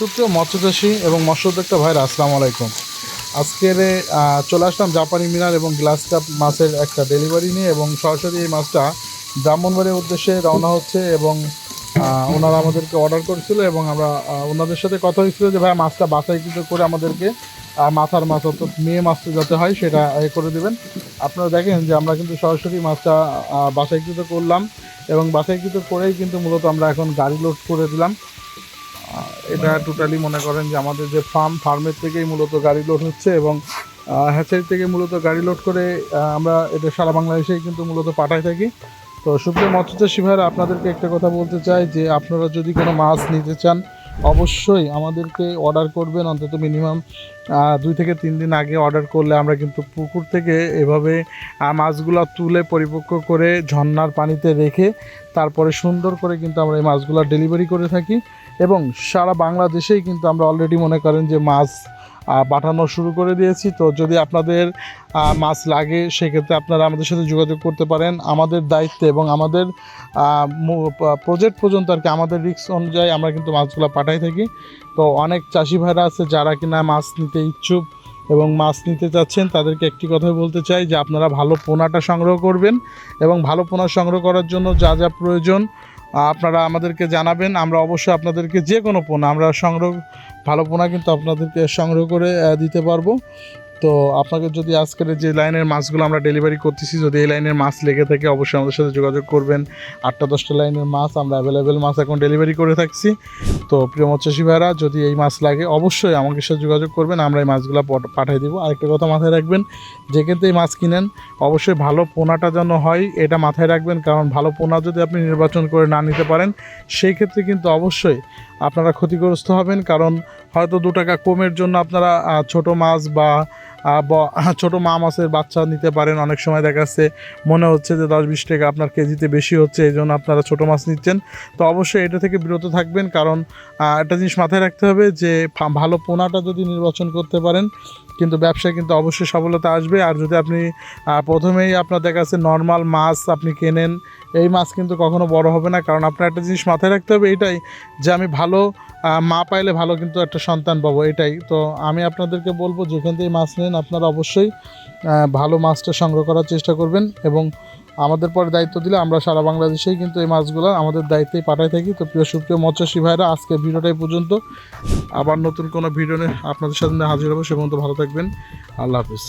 সুপ্রিয় মৎস্যচাষী এবং মৎস্য উদ্যোক্তা ভাইরা, আসসালামু আলাইকুম। আজকের চলে আসলাম জাপানি মিনার এবং গ্লাস কাপ মাছের একটা ডেলিভারি নিয়ে এবং সরাসরি এই মাছটা ব্রাহ্মণবাড়ির উদ্দেশ্যে রওনা হচ্ছে এবং ওনারা আমাদেরকে অর্ডার করেছিল এবং আমরা ওনাদের সাথে কথা হয়েছিল যে, ভাই, মাছটা বাছাইকৃত করে আমাদেরকে মাথার মাছ অর্থাৎ মেয়ে মাছটা যাতে হয়, সেটা এ করে দেবেন। আপনারা দেখেন যে, আমরা কিন্তু সরাসরি মাছটা বাছাইকৃত করলাম এবং বাছাইকৃত করেই কিন্তু মূলত আমরা এখন গাড়ি লোড করে দিলাম। এটা টোটালি মনে করেন যে আমাদের যে ফার্ম ফার্মের থেকেই মূলত গাড়ি লোড হচ্ছে এবং হ্যাচারি থেকে মূলত গাড়ি লোড করে আমরা এটা সারা বাংলাদেশেই কিন্তু মূলত পাঠাই থাকি। তো সুপ্রিয় মৎস্যচাষী ভাইরা আপনাদেরকে একটা কথা বলতে চাই যে আপনারা যদি কোনো মাছ নিতে চান, অবশ্যই আমাদেরকে অর্ডার করবেন অন্তত মিনিমাম দুই থেকে তিন দিন আগে অর্ডার করলে আমরা কিন্তু পুকুর থেকে এভাবে মাছগুলো তুলে পরিপক্ক করে ঝর্ণার পানিতে রেখে তারপরে সুন্দর করে কিন্তু আমরা এই মাছগুলো ডেলিভারি করে থাকি। এবং সারা বাংলাদেশেই কিন্তু আমরা অলরেডি মনে করেন যে মাছ পাঠানো শুরু করে দিয়েছি। তো যদি আপনাদের মাছ লাগে, সেক্ষেত্রে আপনারা আমাদের সাথে যোগাযোগ করতে পারেন। আমাদের দায়িত্বে এবং আমাদের প্রজেক্ট পর্যন্ত আর কি আমাদের রিস্ক অনুযায়ী আমরা কিন্তু মাছগুলো পাঠাই থাকি। তো অনেক চাষি ভাইরা আছে যারা কিনা মাছ নিতে ইচ্ছুক এবং মাছ নিতে চাচ্ছেন, তাদেরকে একটি কথাই বলতে চাই যে আপনারা ভালো পোনাটা সংগ্রহ করবেন এবং ভালো পোনা সংগ্রহ করার জন্য যা যা প্রয়োজন আপনারা আমাদেরকে জানাবেন, আমরা অবশ্যই আপনাদেরকে যে কোনো পোনা আমরা সংগ্রহ, ভালো পোনা কিন্তু আপনাদেরকে সংগ্রহ করে দিতে পারব। তো আপনাকে যদি আজকের যে লাইনের মাছগুলো আমরা ডেলিভারি করতেছি, যদি এই লাইনের মাছ লেগে থাকে, অবশ্যই আমাদের সাথে যোগাযোগ করবেন। আটটা, দশটা লাইনের মাছ, আমরা অ্যাভেলেবেল মাছ এখন ডেলিভারি করে থাকছি। তো প্রিয় মৎস্যশী ভাইরা, যদি এই মাছ লাগে, অবশ্যই আমাকে সাথে যোগাযোগ করবেন, আমরা এই মাছগুলো পাঠিয়ে দিব। আরেকটা কথা মাথায় রাখবেন, যে ক্ষেত্রে এই মাছ কিনেন, অবশ্যই ভালো পোনাটা যেন হয়, এটা মাথায় রাখবেন। কারণ ভালো পোনা যদি আপনি নির্বাচন করে না নিতে পারেন, সেই ক্ষেত্রে কিন্তু অবশ্যই আপনারা ক্ষতিগ্রস্ত হবেন। কারণ হয়তো দু টাকা কমের জন্য আপনারা ছোট মাছ ব- ছোট মা মাছের বাচ্চা নিতে পারেন। অনেক সময় দেখা যাচ্ছে মনে হচ্ছে যে দশ বিশ টাকা আপনার কেজিতে বেশি হচ্ছে, এই জন্য আপনারা ছোটো মাছ নিচ্ছেন। তো অবশ্যই এটা থেকে বিরত থাকবেন, কারণ একটা জিনিস মাথায় রাখতে হবে যে ভালো পোনাটা যদি নির্বাচন করতে পারেন কিন্তু ব্যবসায় কিন্তু অবশ্যই সফলতা আসবে। আর যদি আপনি প্রথমেই আপনার দেখা নর্মাল মাছ আপনি কেনেন, এই মাছ কিন্তু কখনো বড় হবে না। কারণ আপনার একটা জিনিস মাথায় রাখতে হবে এটাই যে আমি ভালো মা পাইলে ভালো কিন্তু একটা সন্তান পাবো, এটাই। তো আমি আপনাদেরকে বলব, যেখান থেকে মাছ নেন আপনারা অবশ্যই ভালো মাছটা সংগ্রহ করার চেষ্টা করবেন এবং আমাদের পরে দায়িত্ব দিলে আমরা সারা বাংলাদেশেই কিন্তু এই মাছগুলো আমাদের দায়িত্বেই পাঠাই থাকি। তো প্রিয় সুপ্রিয় মৎস্যশী ভাইরা আজকে ভিডিওটাই পর্যন্ত। আবার নতুন কোনো ভিডিও নিয়ে আপনাদের সাথে হাজির হব, সে পর্যন্ত ভালো থাকবেন। আল্লাহ হাফিজ।